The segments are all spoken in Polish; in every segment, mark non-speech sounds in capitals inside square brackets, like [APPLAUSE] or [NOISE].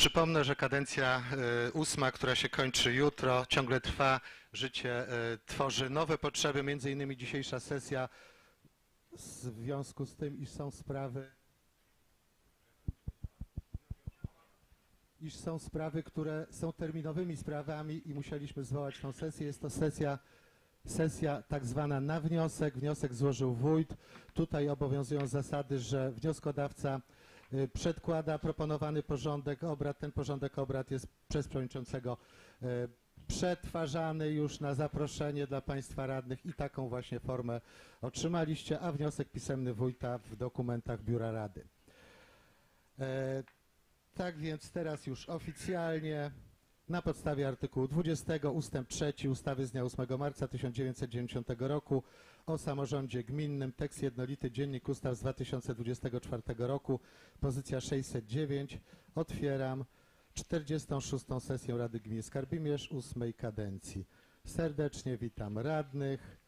Przypomnę, że kadencja y, ósma, która się kończy jutro, ciągle trwa. Życie y, tworzy nowe potrzeby, między innymi dzisiejsza sesja w związku z tym, iż są sprawy, iż są sprawy, które są terminowymi sprawami i musieliśmy zwołać tą sesję. Jest to sesja, sesja tak zwana na wniosek. Wniosek złożył wójt. Tutaj obowiązują zasady, że wnioskodawca przedkłada proponowany porządek obrad. Ten porządek obrad jest przez przewodniczącego y, przetwarzany już na zaproszenie dla Państwa radnych i taką właśnie formę otrzymaliście, a wniosek pisemny wójta w dokumentach Biura Rady. E, tak więc teraz już oficjalnie na podstawie artykułu 20 ustęp 3 ustawy z dnia 8 marca 1990 roku o samorządzie gminnym, tekst jednolity Dziennik Ustaw z 2024 roku, pozycja 609, otwieram 46. sesję Rady Gminy Skarbimierz 8 kadencji. Serdecznie witam radnych,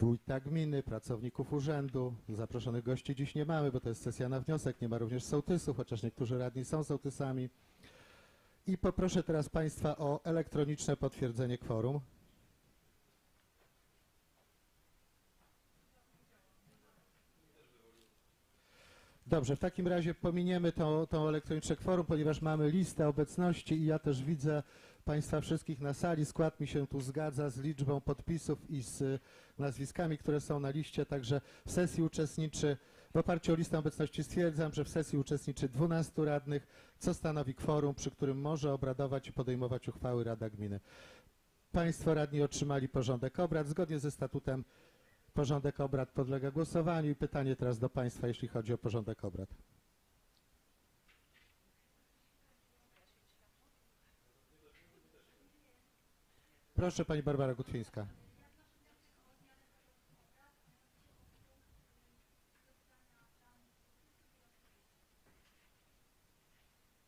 wójta gminy, pracowników urzędu. Zaproszonych gości dziś nie mamy, bo to jest sesja na wniosek. Nie ma również sołtysów, chociaż niektórzy radni są sołtysami. I poproszę teraz Państwa o elektroniczne potwierdzenie kworum. Dobrze, w takim razie pominiemy tą, tą elektroniczne kworum, ponieważ mamy listę obecności i ja też widzę Państwa wszystkich na sali. Skład mi się tu zgadza z liczbą podpisów i z y, nazwiskami, które są na liście, także w sesji uczestniczy, w oparciu o listę obecności stwierdzam, że w sesji uczestniczy 12 radnych, co stanowi kworum, przy którym może obradować i podejmować uchwały Rada Gminy. Państwo radni otrzymali porządek obrad. Zgodnie ze statutem porządek obrad podlega głosowaniu i pytanie teraz do Państwa, jeśli chodzi o porządek obrad. Proszę Pani Barbara Gutwińska.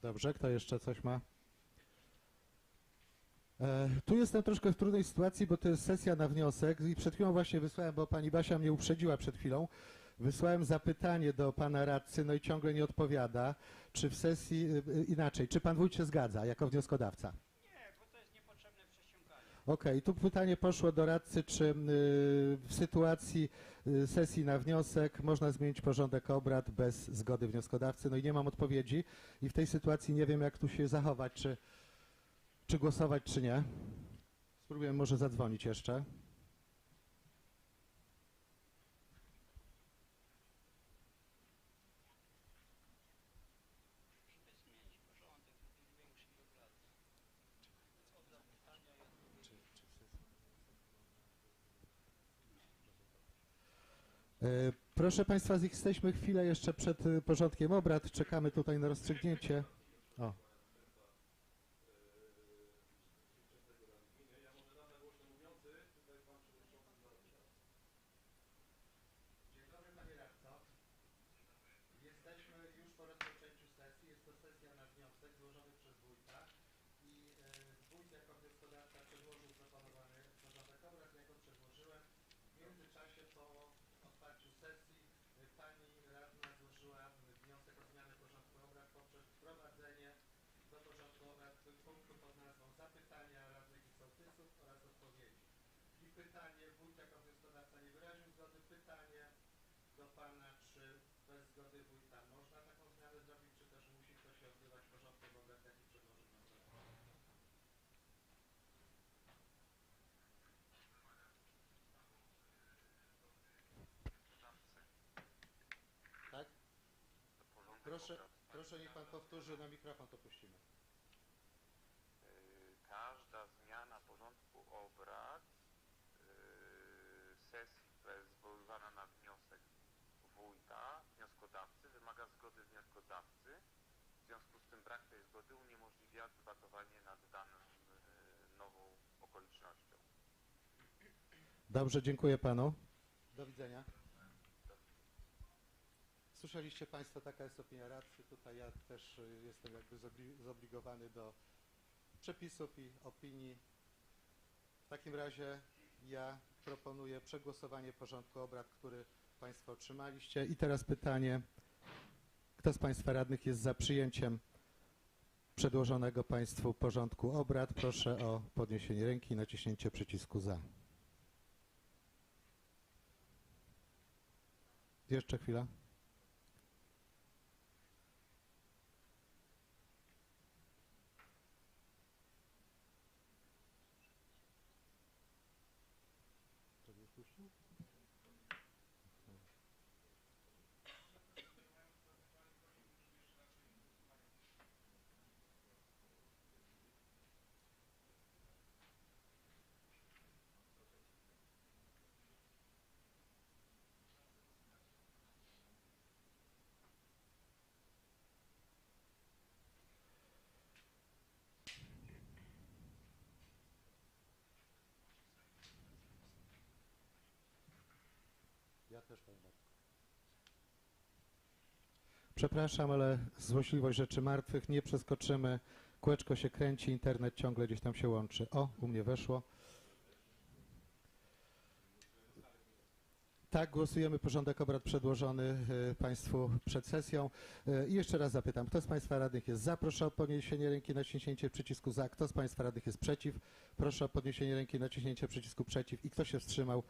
Dobrze, kto jeszcze coś ma? E, tu jestem troszkę w trudnej sytuacji, bo to jest sesja na wniosek i przed chwilą właśnie wysłałem, bo pani Basia mnie uprzedziła przed chwilą, wysłałem zapytanie do pana radcy, no i ciągle nie odpowiada, czy w sesji, y, y, inaczej, czy pan wójt się zgadza jako wnioskodawca? Nie, bo to jest niepotrzebne przesiąkanie. Okej, tu pytanie poszło do radcy, czy w sytuacji sesji na wniosek można zmienić porządek obrad bez zgody wnioskodawcy. No i nie mam odpowiedzi i w tej sytuacji nie wiem, jak tu się zachować, czy, czy głosować, czy nie. Spróbuję może zadzwonić jeszcze. E, Proszę Państwa, jesteśmy chwilę jeszcze przed y, porządkiem obrad. Czekamy tutaj na rozstrzygnięcie. O. Dzień dobry Panie Radco. Jesteśmy już po rozpoczęciu sesji. Jest to sesja na wniosek złożony przez wójta i e, wójt jako wnioskodawca przedłożył proponowany porządek obrad. Ja go przedłożyłem. W międzyczasie po otwarciu sesji e, pani radna złożyła wniosek o zmianę porządku obrad poprzez wprowadzenie do porządku obrad punktu pod nazwą zapytania radnych i sołtysów oraz odpowiedzi. I pytanie, wójt jako wnioskodawca nie wyraził zgody, pytanie do Pana, czy bez zgody wójta można taką zmianę zrobić, czy też musi to się odbywać porządkiem obrad, jaki przedłożył? Tak? Proszę, proszę niech Pan powtórzy na mikrofon, to puścimy. Y, Każda zmiana porządku obrad y, sesji, która jest zwoływana na wniosek wójta, wnioskodawcy, wymaga zgody wnioskodawcy. W związku z tym brak zgody uniemożliwia debatowanie nad daną y, nową okolicznością. Dobrze, dziękuję Panu. Do widzenia. Słyszeliście Państwo, taka jest opinia radcy. Tutaj ja też y, jestem jakby zobli- zobligowany do przepisów i opinii. W takim razie ja proponuję przegłosowanie porządku obrad, który Państwo otrzymaliście. I teraz pytanie, Kto z Państwa radnych jest za przyjęciem przedłożonego Państwu porządku obrad? Proszę o podniesienie ręki i naciśnięcie przycisku za. Jeszcze chwila. Ja też, Panie Marku. Przepraszam, ale złośliwość rzeczy martwych nie przeskoczymy. Kółeczko się kręci, internet ciągle gdzieś tam się łączy. O, u mnie weszło. Tak, głosujemy porządek obrad przedłożony y, Państwu przed sesją. Y, I jeszcze raz zapytam, kto z Państwa radnych jest za? Proszę o podniesienie ręki, naciśnięcie przycisku za. Kto z Państwa radnych jest przeciw? Proszę o podniesienie ręki, naciśnięcie przycisku przeciw. I kto się wstrzymał?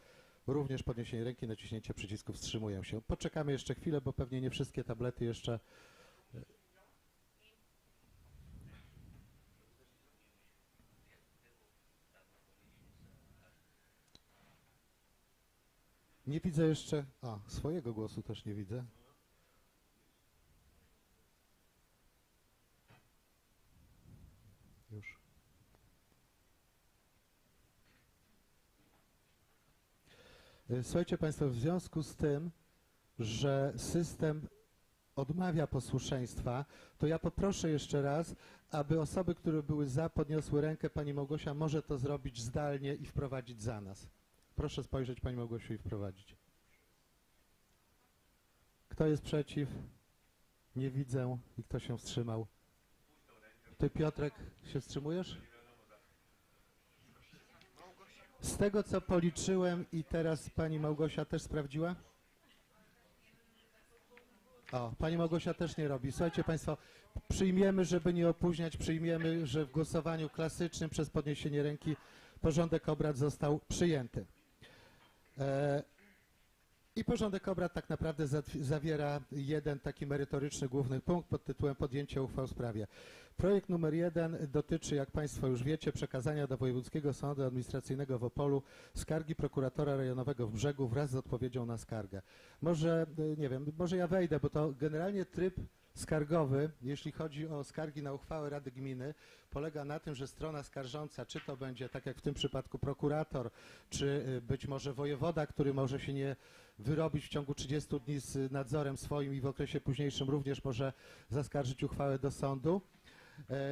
Również podniesienie ręki, naciśnięcie przycisku wstrzymują się. Poczekamy jeszcze chwilę, bo pewnie nie wszystkie tablety jeszcze. Nie widzę jeszcze. A, swojego głosu też nie widzę. Już. Y, Słuchajcie Państwo, w związku z tym, że system odmawia posłuszeństwa, to ja poproszę jeszcze raz, aby osoby, które były za, podniosły rękę. Pani Małgosia może to zrobić zdalnie i wprowadzić za nas. Proszę spojrzeć Pani Małgosiu i wprowadzić. Kto jest przeciw? Nie widzę. I kto się wstrzymał? Ty Piotrek się wstrzymujesz? Z tego co policzyłem i teraz pani Małgosia też sprawdziła? O, pani Małgosia też nie robi. Słuchajcie Państwo, przyjmiemy, żeby nie opóźniać, przyjmiemy, że w głosowaniu klasycznym przez podniesienie ręki porządek obrad został przyjęty. E, I porządek obrad tak naprawdę zawiera jeden taki merytoryczny główny punkt pod tytułem podjęcie uchwał w sprawie. Projekt numer jeden dotyczy, jak Państwo już wiecie, przekazania do Wojewódzkiego Sądu Administracyjnego w Opolu skargi prokuratora rejonowego w Brzegu wraz z odpowiedzią na skargę. Może, y, nie wiem, może ja wejdę, bo to generalnie tryb skargowy, jeśli chodzi o skargi na uchwałę Rady Gminy, polega na tym, że strona skarżąca, czy to będzie, tak jak w tym przypadku, prokurator, czy y, być może wojewoda, który może się nie wyrobić w ciągu 30 dni z nadzorem swoim i w okresie późniejszym również może zaskarżyć uchwałę do sądu,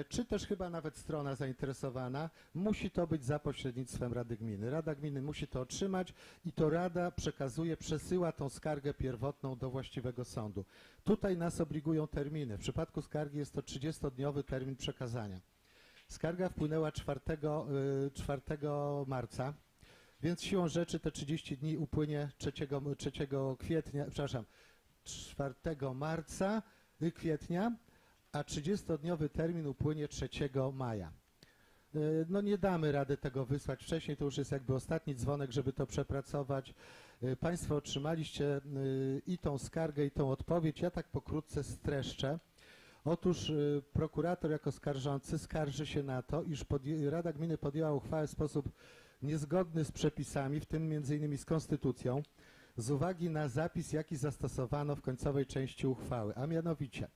czy też chyba nawet strona zainteresowana, musi to być za pośrednictwem Rady Gminy. Rada Gminy musi to otrzymać i to Rada przekazuje, przesyła tą skargę pierwotną do właściwego sądu. Tutaj nas obligują terminy. W przypadku skargi jest to 30-dniowy termin przekazania. Skarga wpłynęła 4, y, 4 marca, więc siłą rzeczy te 30 dni upłynie 3, 3 kwietnia, przepraszam, 4 marca, y, kwietnia, a 30-dniowy termin upłynie 3 maja. Y, No nie damy rady tego wysłać wcześniej, to już jest jakby ostatni dzwonek, żeby to przepracować. Y, Państwo otrzymaliście y, i tą skargę, i tą odpowiedź. Ja tak pokrótce streszczę. Otóż prokurator jako skarżący skarży się na to, iż Rada Gminy podjęła uchwałę w sposób niezgodny z przepisami, w tym m.in. z konstytucją, z uwagi na zapis, jaki zastosowano w końcowej części uchwały, a mianowicie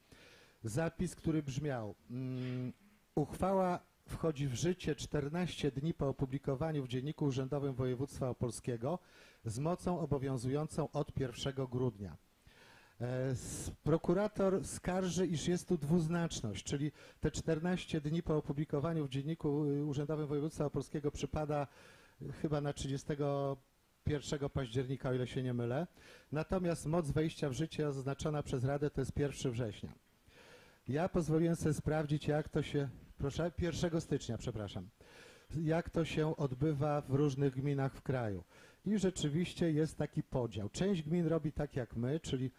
zapis, który brzmiał mm, uchwała wchodzi w życie 14 dni po opublikowaniu w Dzienniku Urzędowym Województwa Opolskiego z mocą obowiązującą od 1 grudnia. E, Prokurator skarży, iż jest tu dwuznaczność, czyli te 14 dni po opublikowaniu w Dzienniku y, Urzędowym Województwa Opolskiego przypada y, chyba na 31 października, o ile się nie mylę. Natomiast moc wejścia w życie oznaczona przez Radę to jest 1 września. Ja pozwoliłem sobie sprawdzić, jak to się, proszę, 1 stycznia, przepraszam, jak to się odbywa w różnych gminach w kraju. I rzeczywiście jest taki podział. Część gmin robi tak jak my, czyli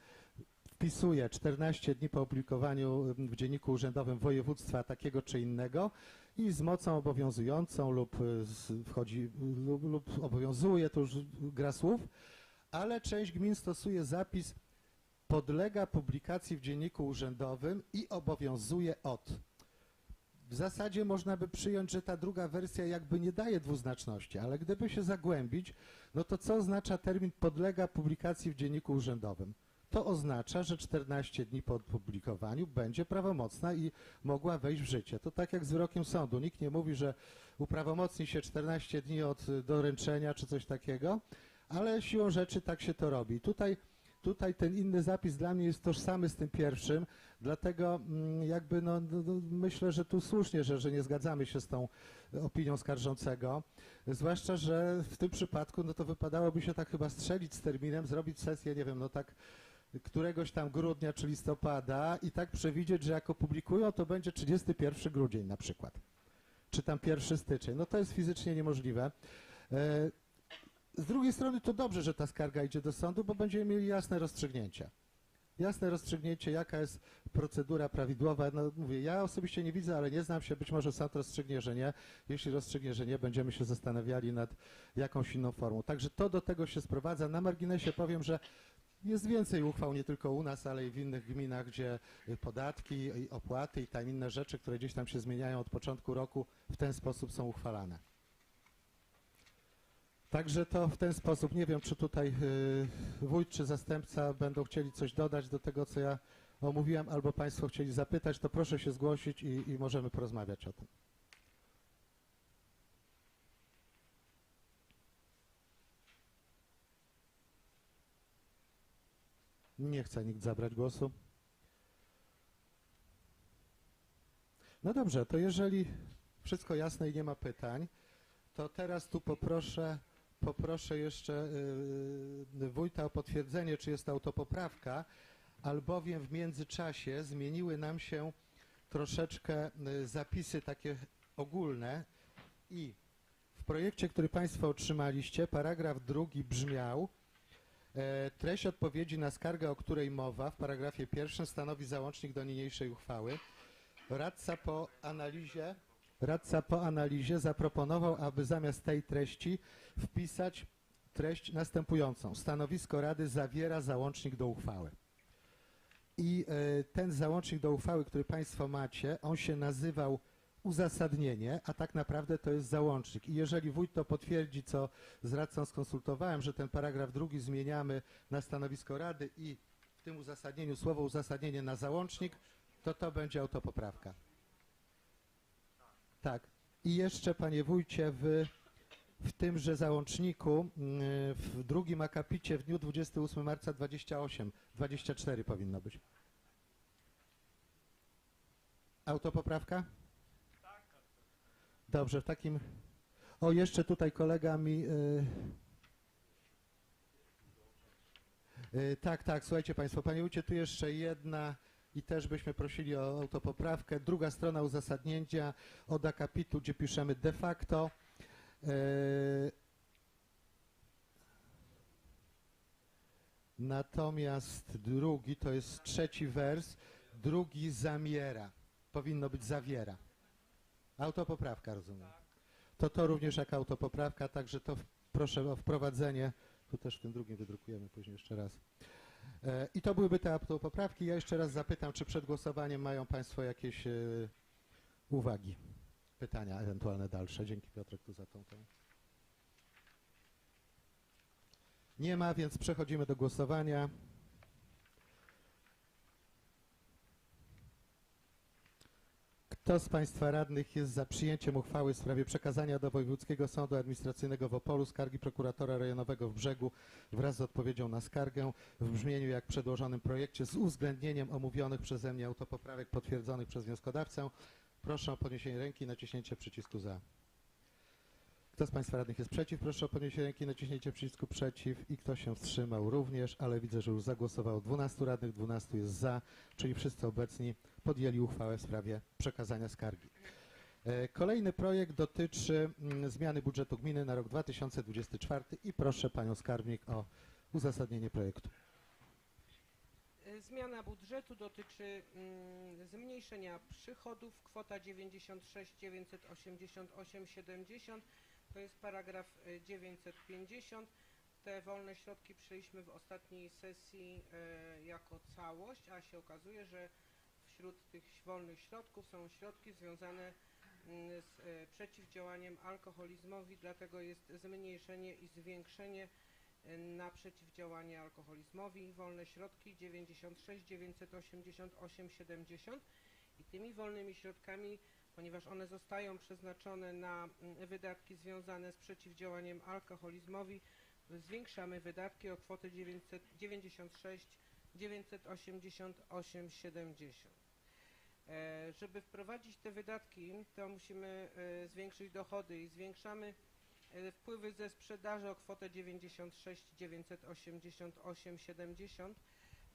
wpisuje 14 dni po opublikowaniu w Dzienniku Urzędowym województwa takiego czy innego i z mocą obowiązującą lub y, wchodzi lub, lub obowiązuje, to już gra słów, ale część gmin stosuje zapis podlega publikacji w Dzienniku Urzędowym i obowiązuje od. W zasadzie można by przyjąć, że ta druga wersja jakby nie daje dwuznaczności, ale gdyby się zagłębić, no to co oznacza termin podlega publikacji w Dzienniku Urzędowym? To oznacza, że 14 dni po opublikowaniu będzie prawomocna i mogła wejść w życie. To tak jak z wyrokiem sądu. Nikt nie mówi, że uprawomocni się 14 dni od doręczenia czy coś takiego, ale siłą rzeczy tak się to robi. Tutaj, tutaj ten inny zapis dla mnie jest tożsamy z tym pierwszym, dlatego mm, jakby no, no, no, myślę, że tu słusznie, że, że nie zgadzamy się z tą opinią skarżącego. Zwłaszcza, że w tym przypadku no to wypadałoby się tak chyba strzelić z terminem, zrobić sesję, nie wiem, no tak któregoś tam grudnia czy listopada i tak przewidzieć, że jak opublikują, to będzie 31 grudzień na przykład. Czy tam 1 styczeń. No to jest fizycznie niemożliwe. Z drugiej strony to dobrze, że ta skarga idzie do sądu, bo będziemy mieli jasne rozstrzygnięcia. Jasne rozstrzygnięcie, jaka jest procedura prawidłowa. No mówię, ja osobiście nie widzę, ale nie znam się, być może sąd rozstrzygnie, że nie. Jeśli rozstrzygnie, że nie, będziemy się zastanawiali nad jakąś inną formą. Także to do tego się sprowadza. Na marginesie powiem, że jest więcej uchwał nie tylko u nas, ale i w innych gminach, gdzie podatki, opłaty i tam inne rzeczy, które gdzieś tam się zmieniają od początku roku, w ten sposób są uchwalane. Także to w ten sposób. Nie wiem, czy tutaj y, wójt czy zastępca będą chcieli coś dodać do tego, co ja omówiłem, albo Państwo chcieli zapytać, to proszę się zgłosić i, i możemy porozmawiać o tym. Nie chce nikt zabrać głosu. No dobrze, to jeżeli wszystko jasne i nie ma pytań, to teraz tu poproszę, poproszę jeszcze yy, wójta o potwierdzenie, czy jest autopoprawka, albowiem w międzyczasie zmieniły nam się troszeczkę y, zapisy takie ogólne i w projekcie, który Państwo otrzymaliście, paragraf drugi brzmiał E, Treść odpowiedzi na skargę, o której mowa w paragrafie pierwszym stanowi załącznik do niniejszej uchwały. Radca po analizie, radca po analizie zaproponował, aby zamiast tej treści wpisać treść następującą. Stanowisko Rady zawiera załącznik do uchwały. I e, ten załącznik do uchwały, który Państwo macie, on się nazywał uzasadnienie, a tak naprawdę to jest załącznik. I jeżeli wójt to potwierdzi, co z radcą skonsultowałem, że ten paragraf drugi zmieniamy na stanowisko Rady i w tym uzasadnieniu słowo uzasadnienie na załącznik, to to będzie autopoprawka. Tak. I jeszcze, panie wójcie, w, w tymże załączniku, mm, w drugim akapicie w dniu 28 marca 28, 24 powinno być. Autopoprawka? Dobrze, w takim... O, jeszcze tutaj kolega mi... y, y, tak, tak, słuchajcie Państwo, Panie Wójcie, tu jeszcze jedna i też byśmy prosili o autopoprawkę. Druga strona uzasadnienia od akapitu, gdzie piszemy de facto. y, Natomiast drugi, to jest trzeci wers, drugi zamiera. Powinno być zawiera. Autopoprawka, rozumiem. To to również jak autopoprawka, także to proszę o wprowadzenie. Tu też w tym drugim wydrukujemy później jeszcze raz. E, I to byłyby te autopoprawki. Ja jeszcze raz zapytam, czy przed głosowaniem mają Państwo jakieś e, uwagi, pytania ewentualne dalsze. Dzięki Piotrek tu za tą. tą. Nie ma, więc przechodzimy do głosowania. Kto z Państwa radnych jest za przyjęciem uchwały w sprawie przekazania do Wojewódzkiego Sądu Administracyjnego w Opolu skargi prokuratora rejonowego w Brzegu wraz z odpowiedzią na skargę w brzmieniu jak przedłożonym projekcie z uwzględnieniem omówionych przeze mnie autopoprawek potwierdzonych przez wnioskodawcę? Proszę o podniesienie ręki i naciśnięcie przycisku za. Kto z Państwa radnych jest przeciw? Proszę o podniesienie ręki i naciśnięcie przycisku przeciw. I kto się wstrzymał również, ale widzę, że już zagłosowało 12 radnych, 12 jest za, czyli wszyscy obecni podjęli uchwałę w sprawie przekazania skargi. E, Kolejny projekt dotyczy mm, zmiany budżetu gminy na rok 2024 i proszę Panią Skarbnik o uzasadnienie projektu. Zmiana budżetu dotyczy mm, zmniejszenia przychodów. Kwota 96 988 70 to jest paragraf y, 950. Te wolne środki przyjęliśmy w ostatniej sesji e, jako całość, a się okazuje, że wśród tych wolnych środków są środki związane mm, z e, przeciwdziałaniem alkoholizmowi, dlatego jest zmniejszenie i zwiększenie e, na przeciwdziałanie alkoholizmowi. Wolne środki 96 988 70 i tymi wolnymi środkami, ponieważ one zostają przeznaczone na mm, wydatki związane z przeciwdziałaniem alkoholizmowi, zwiększamy wydatki o kwotę 996 988 70. E, żeby wprowadzić te wydatki, to musimy e, zwiększyć dochody i zwiększamy e, wpływy ze sprzedaży o kwotę 96 988 70.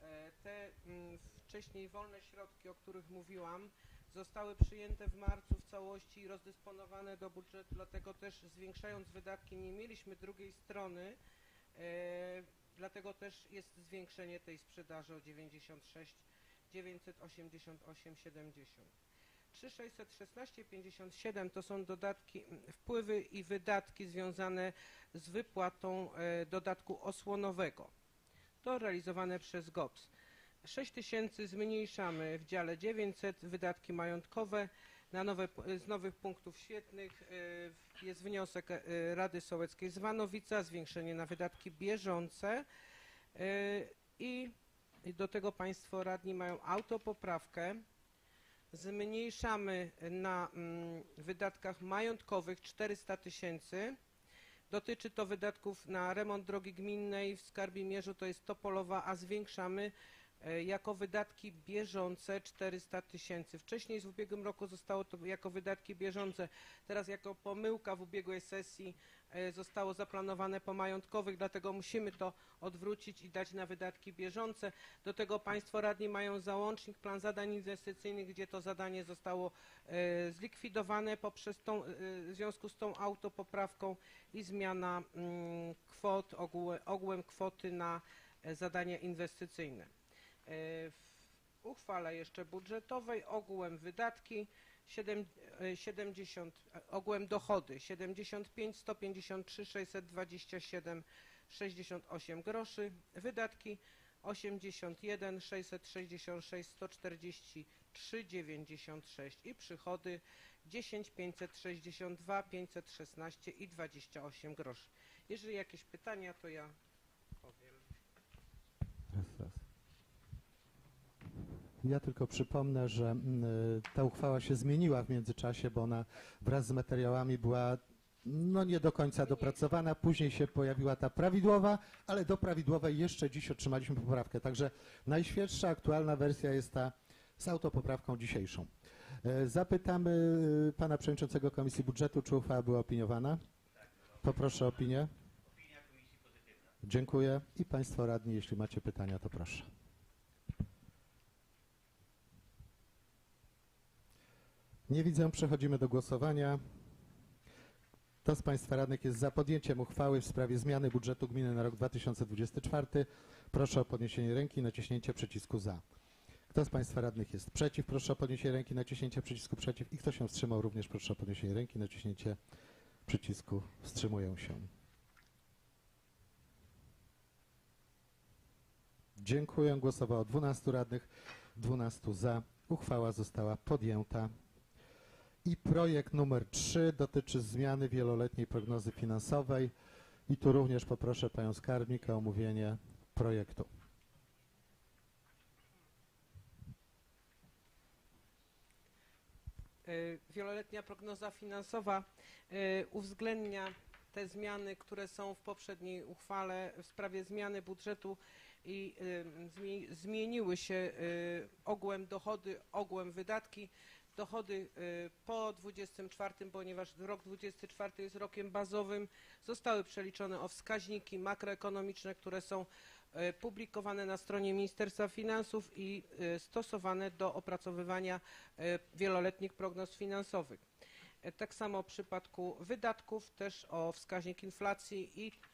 E, te mm, wcześniej wolne środki, o których mówiłam, zostały przyjęte w marcu w całości i rozdysponowane do budżetu, dlatego też zwiększając wydatki nie mieliśmy drugiej strony, e, dlatego też jest zwiększenie tej sprzedaży o 96 988 70. 3616 57 to są dodatki, mm, wpływy i wydatki związane z wypłatą e, dodatku osłonowego. To realizowane przez GOPS. 6 tysięcy zmniejszamy w dziale 900, wydatki majątkowe. Na nowe, z nowych punktów świetnych e, jest wniosek e, Rady Sołeckiej z Wanowica, zwiększenie na wydatki bieżące i i do tego Państwo radni mają autopoprawkę. Zmniejszamy na mm, wydatkach majątkowych 400 tysięcy. Dotyczy to wydatków na remont drogi gminnej w Skarbimierzu, to jest Topolowa, a zwiększamy e, jako wydatki bieżące 400 tysięcy. Wcześniej z ubiegłym roku zostało to jako wydatki bieżące, teraz jako pomyłka w ubiegłej sesji zostało zaplanowane po majątkowych, dlatego musimy to odwrócić i dać na wydatki bieżące. Do tego Państwo radni mają załącznik, plan zadań inwestycyjnych, gdzie to zadanie zostało e, zlikwidowane poprzez tą, e, w związku z tą autopoprawką i zmiana mm, kwot, ogółem, kwoty na e, zadania inwestycyjne. E, w uchwale jeszcze budżetowej ogółem wydatki siedem- e, 70, e, ogółem dochody 75 153 627 68 groszy, wydatki 81 666 143 96 i przychody 10 562 516 i 28 groszy. Jeżeli jakieś pytania, to ja powiem. Raz, raz. Ja tylko przypomnę, że mm, ta uchwała się zmieniła w międzyczasie, bo ona wraz z materiałami była no nie do końca dopracowana. Później się pojawiła ta prawidłowa, ale do prawidłowej jeszcze dziś otrzymaliśmy poprawkę. Także najświeższa, aktualna wersja jest ta z autopoprawką dzisiejszą. E, Zapytamy e, pana przewodniczącego Komisji Budżetu, czy uchwała była opiniowana. Poproszę o opinię. Dziękuję. I Państwo radni, jeśli macie pytania, to proszę. Nie widzę, przechodzimy do głosowania. Kto z Państwa radnych jest za podjęciem uchwały w sprawie zmiany budżetu gminy na rok 2024? Proszę o podniesienie ręki i naciśnięcie przycisku za. Kto z Państwa radnych jest przeciw? Proszę o podniesienie ręki naciśnięcie przycisku przeciw. I kto się wstrzymał? Również proszę o podniesienie ręki naciśnięcie przycisku wstrzymują się. Dziękuję. Głosowało 12 radnych, 12 za. Uchwała została podjęta. I projekt numer 3 dotyczy zmiany wieloletniej prognozy finansowej. I tu również poproszę panią skarbnik o omówienie projektu. E, Wieloletnia prognoza finansowa e, uwzględnia te zmiany, które są w poprzedniej uchwale w sprawie zmiany budżetu i e, zmie- zmieniły się ogółem dochody, ogółem wydatki. Dochody e, po 24, ponieważ rok 24 jest rokiem bazowym, zostały przeliczone o wskaźniki makroekonomiczne, które są e, publikowane na stronie Ministerstwa Finansów i e, stosowane do opracowywania wieloletnich prognoz finansowych. E, Tak samo w przypadku wydatków też o wskaźnik inflacji i y,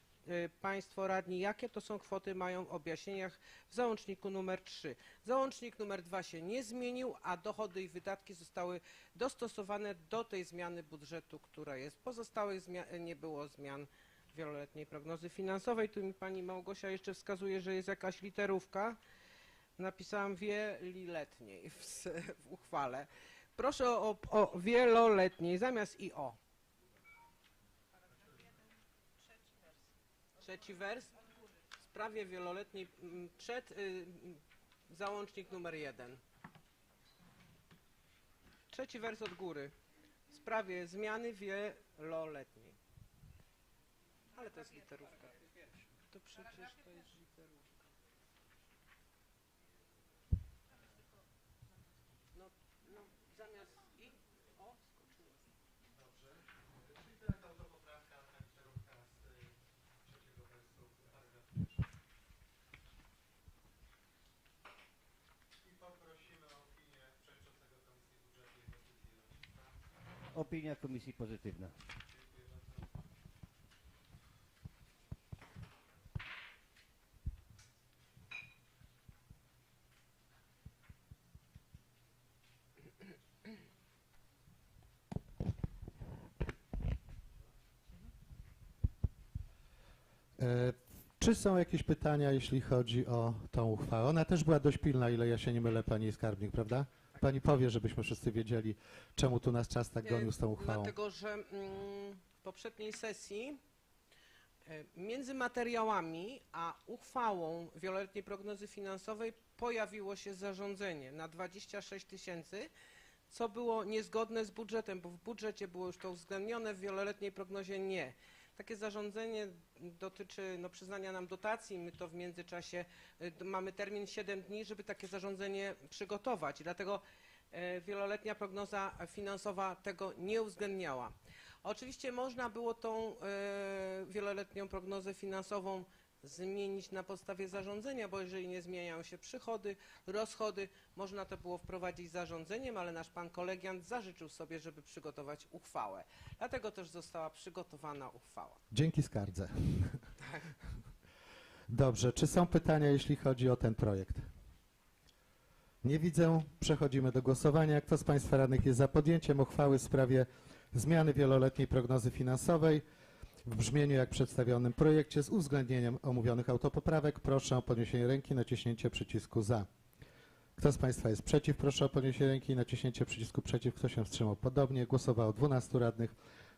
Państwo radni, jakie to są kwoty, mają w objaśnieniach w załączniku numer 3. Załącznik numer 2 się nie zmienił, a dochody i wydatki zostały dostosowane do tej zmiany budżetu, która jest. Pozostałych zmian nie było zmian wieloletniej prognozy finansowej. Tu mi pani Małgosia jeszcze wskazuje, że jest jakaś literówka. Napisałam wieloletniej w, w uchwale. Proszę o, o wieloletniej zamiast i o. Trzeci wers. W sprawie wieloletniej mm, przed y, załącznik numer jeden. Trzeci wers od góry. W sprawie zmiany wieloletniej. Ale to jest literówka. To przecież to jest literówka. No, no zamiast i o skoczyło. Opinia komisji pozytywna. E, Czy są jakieś pytania, jeśli chodzi o tą uchwałę? Ona też była dość pilna, ile ja się nie mylę, pani skarbnik, prawda? Pani powie, żebyśmy wszyscy wiedzieli, czemu tu nas czas tak gonił z tą uchwałą. Dlatego, że mm, w poprzedniej sesji e, między materiałami a uchwałą wieloletniej prognozy finansowej pojawiło się zarządzenie na 26 tysięcy, co było niezgodne z budżetem, bo w budżecie było już to uwzględnione, w wieloletniej prognozie nie. Takie zarządzenie dotyczy no, przyznania nam dotacji. My to w międzyczasie y, mamy termin 7 dni, żeby takie zarządzenie przygotować. Dlatego e, wieloletnia prognoza finansowa tego nie uwzględniała. Oczywiście można było tą e, wieloletnią prognozę finansową zmienić na podstawie zarządzenia, bo jeżeli nie zmieniają się przychody, rozchody, można to było wprowadzić zarządzeniem, ale nasz pan kolegiant zażyczył sobie, żeby przygotować uchwałę. Dlatego też została przygotowana uchwała. Dzięki skardze. [LAUGHS] Dobrze, czy są pytania, jeśli chodzi o ten projekt? Nie widzę. Przechodzimy do głosowania. Kto z Państwa radnych jest za podjęciem uchwały w sprawie zmiany wieloletniej prognozy finansowej w brzmieniu jak przedstawionym projekcie z uwzględnieniem omówionych autopoprawek? Proszę o podniesienie ręki i naciśnięcie przycisku za. Kto z Państwa jest przeciw? Proszę o podniesienie ręki i naciśnięcie przycisku przeciw. Kto się wstrzymał? Podobnie. Głosowało 12 radnych.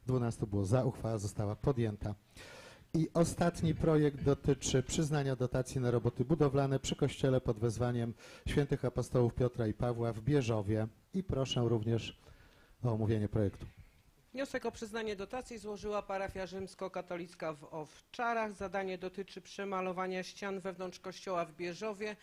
12 było za, uchwała została podjęta. I ostatni projekt dotyczy przyznania dotacji na roboty budowlane przy kościele pod wezwaniem świętych apostołów Piotra i Pawła w Bierzowie. I proszę również o omówienie projektu. Wniosek o przyznanie dotacji złożyła parafia rzymskokatolicka w Owczarach. Zadanie dotyczy przemalowania ścian wewnątrz kościoła w Bierzowie.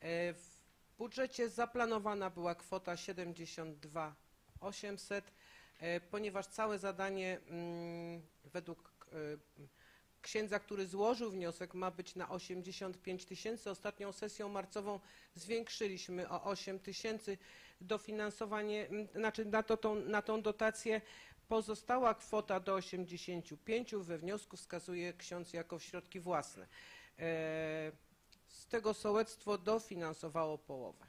E, W budżecie zaplanowana była kwota 72 800, e, ponieważ całe zadanie mm, według e, księdza, który złożył wniosek ma być na 85 tysięcy. Ostatnią sesją marcową zwiększyliśmy o 8 tysięcy dofinansowanie, m, znaczy na, to, tą, na tą dotację pozostała kwota do 85 we wniosku wskazuje ksiądz jako środki własne. E, z tego sołectwo dofinansowało połowę.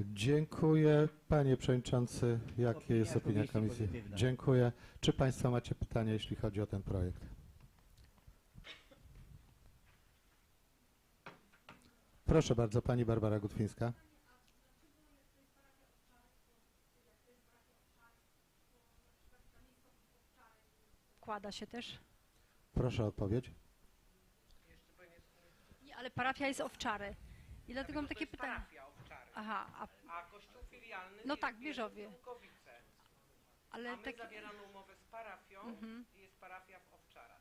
Dziękuję. Panie Przewodniczący, jakie Opinia jest opinia komisji Komisji? pozytywna. Dziękuję. Czy Państwo macie pytania, jeśli chodzi o ten projekt? Proszę bardzo, Pani Barbara Gutwińska. Wkłada się też. Proszę o odpowiedź. Nie, ale parafia jest owczary. I dlatego mam takie pytanie. Aha, a, A kościół filialny No jest tak, Bierzowie. Ale A my takie. zawieramy umowę z parafią Mhm. i jest parafia w Owczarach.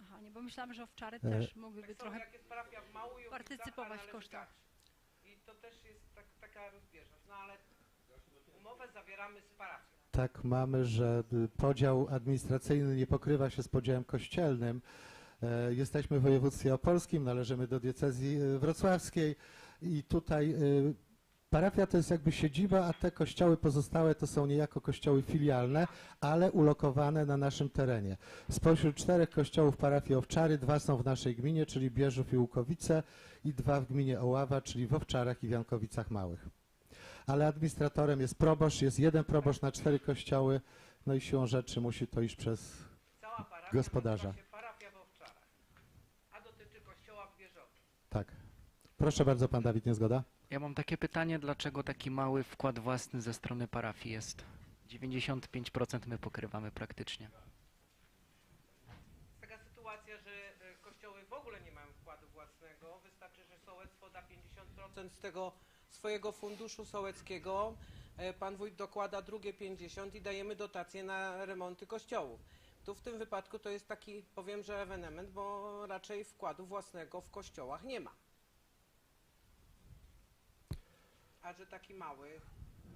Aha, nie, bo myślałam, że owczary E, też mogłyby Tak trochę. jak jest parafia w Małujowicach, partycypować w kosztach. I to też jest tak, taka rozbieżność. No ale umowę zawieramy z parafią. Tak mamy, że y, podział administracyjny nie pokrywa się z podziałem kościelnym. E, Jesteśmy w województwie opolskim, należymy do diecezji y, wrocławskiej i tutaj y, Parafia to jest jakby siedziba, a te kościoły pozostałe to są niejako kościoły filialne, ale ulokowane na naszym terenie. Spośród czterech kościołów parafii Owczary, dwa są w naszej gminie, czyli Bieżów i Łukowice i dwa w gminie Oława, czyli w Owczarach i w Jankowicach Małych. Ale administratorem jest proboszcz, jest jeden proboszcz na cztery kościoły, no i siłą rzeczy musi to iść przez Cała parafia Gospodarza. nazywa się parafia w Owczarach, a dotyczy kościoła w Bieżowie. tak. Proszę bardzo, pan Dawid, nie zgoda? Ja mam takie pytanie, dlaczego taki mały wkład własny ze strony parafii jest? 95% my pokrywamy praktycznie. Taka sytuacja, że e, kościoły w ogóle nie mają wkładu własnego. Wystarczy, że sołectwo da 50% z tego swojego funduszu sołeckiego. e, Pan wójt dokłada drugie 50 i dajemy dotacje na remonty kościołów. Tu w tym wypadku to jest taki, powiem, że ewenement, bo raczej wkładu własnego w kościołach nie ma. A że taki mały,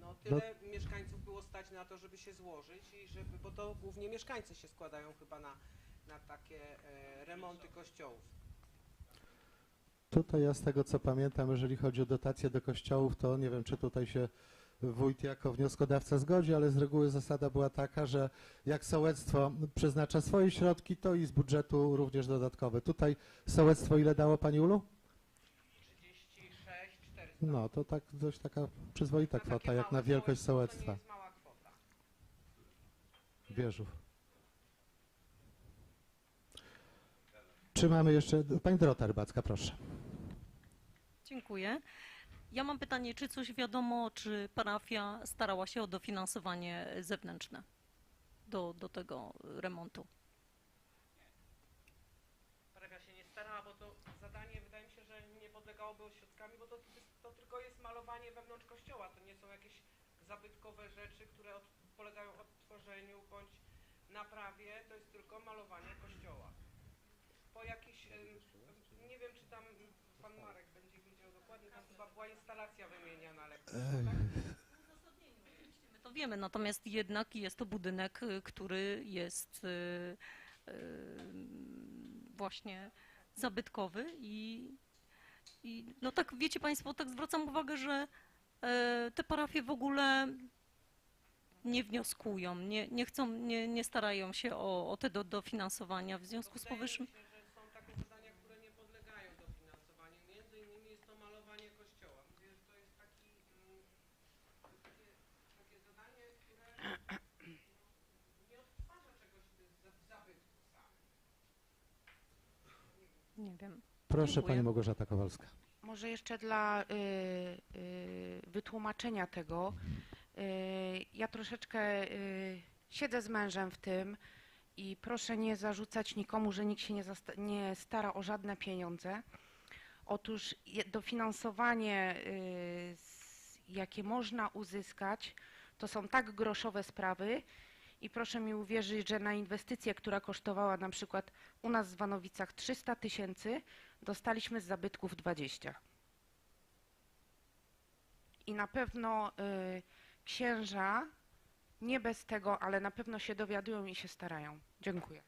no tyle mieszkańców było stać na to, żeby się złożyć i żeby, bo to głównie mieszkańcy się składają chyba na, na takie e, remonty kościołów. Tutaj ja z tego co pamiętam, jeżeli chodzi o dotacje do kościołów, to nie wiem, czy tutaj się wójt jako wnioskodawca zgodzi, ale z reguły zasada była taka, że jak sołectwo przeznacza swoje środki, to i z budżetu również dodatkowe. Tutaj sołectwo ile dało Pani Ulu? 36, 400. No, to tak dość taka przyzwoita takie kwota, jak małe na wielkość sołectwo To sołectwa. nie jest mała kwota. Wieżów. Czy mamy jeszcze... Pani Dorota Rybacka, proszę. Dziękuję. Ja mam pytanie, czy coś wiadomo, czy parafia starała się o dofinansowanie zewnętrzne do, do tego remontu? Parafia się nie starała, bo to zadanie wydaje mi się, że nie podlegałoby ośrodkami, bo to, to tylko jest malowanie wewnątrz kościoła. To nie są jakieś zabytkowe rzeczy, które od, polegają odtworzeniu bądź naprawie. To jest tylko malowanie kościoła. Po jakiś, nie wiem czy tam pan Marek będzie wiedział dokładnie, tam chyba była instalacja wymieniana. Tak? My to wiemy, natomiast jednak jest to budynek, y, który jest y, y, właśnie zabytkowy i, i no tak wiecie Państwo, tak zwracam uwagę, że e, te parafie w ogóle nie wnioskują, nie, nie chcą, nie, nie starają się o, o te do, dofinansowania. W związku z powyższym mi się, że są takie zadania, które nie podlegają dofinansowaniu. Między innymi jest to malowanie kościoła. Mówię, że to jest taki, mm, takie, takie zadanie, które nie odtwarza czegoś z zabytku samych. nie wiem. Proszę Dziękuję. Pani Małgorzata Kowalska. Może jeszcze dla y, y, wytłumaczenia tego. Y, ja troszeczkę y, siedzę z mężem w tym i proszę nie zarzucać nikomu, że nikt się nie, nie stara o żadne pieniądze. Otóż dofinansowanie, y, jakie można uzyskać, to są tak groszowe sprawy i proszę mi uwierzyć, że na inwestycję, która kosztowała na przykład u nas w Wanowicach 300 tysięcy, dostaliśmy z zabytków 20. I na pewno y, księża nie bez tego, ale na pewno się dowiadują i się starają. Dziękuję.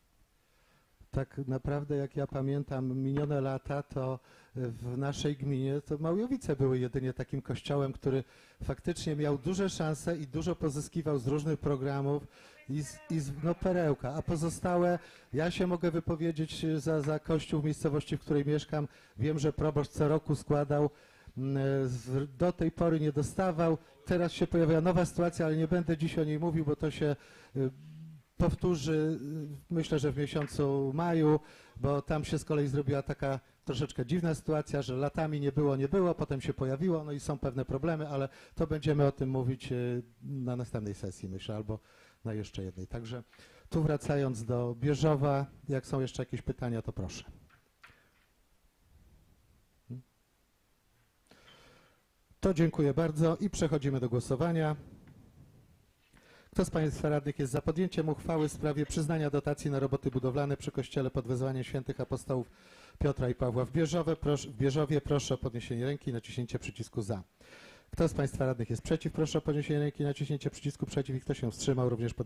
Tak naprawdę, jak ja pamiętam, minione lata, to w naszej gminie to Małjowice były jedynie takim kościołem, który faktycznie miał duże szanse i dużo pozyskiwał z różnych programów i z, i z no perełka, a pozostałe, ja się mogę wypowiedzieć za, za kościół w miejscowości, w której mieszkam. Wiem, że proboszcz co roku składał, mm, do tej pory nie dostawał. Teraz się pojawiła nowa sytuacja, ale nie będę dziś o niej mówił, bo to się y, powtórzy, myślę, że w miesiącu maju, bo tam się z kolei zrobiła taka troszeczkę dziwna sytuacja, że latami nie było, nie było, potem się pojawiło, no i są pewne problemy, ale to będziemy o tym mówić y, na następnej sesji, myślę, albo na jeszcze jednej. Także tu wracając do Bieżowa, jak są jeszcze jakieś pytania, to proszę. Hmm? To dziękuję bardzo i przechodzimy do głosowania. Kto z Państwa radnych jest za podjęciem uchwały w sprawie przyznania dotacji na roboty budowlane przy Kościele pod wezwaniem świętych apostołów Piotra i Pawła w, Bieżowie? Proszę, w Bieżowie? Proszę o podniesienie ręki i naciśnięcie przycisku za. Kto z Państwa radnych jest przeciw? Proszę o podniesienie ręki i naciśnięcie przycisku przeciw i kto się wstrzymał również pod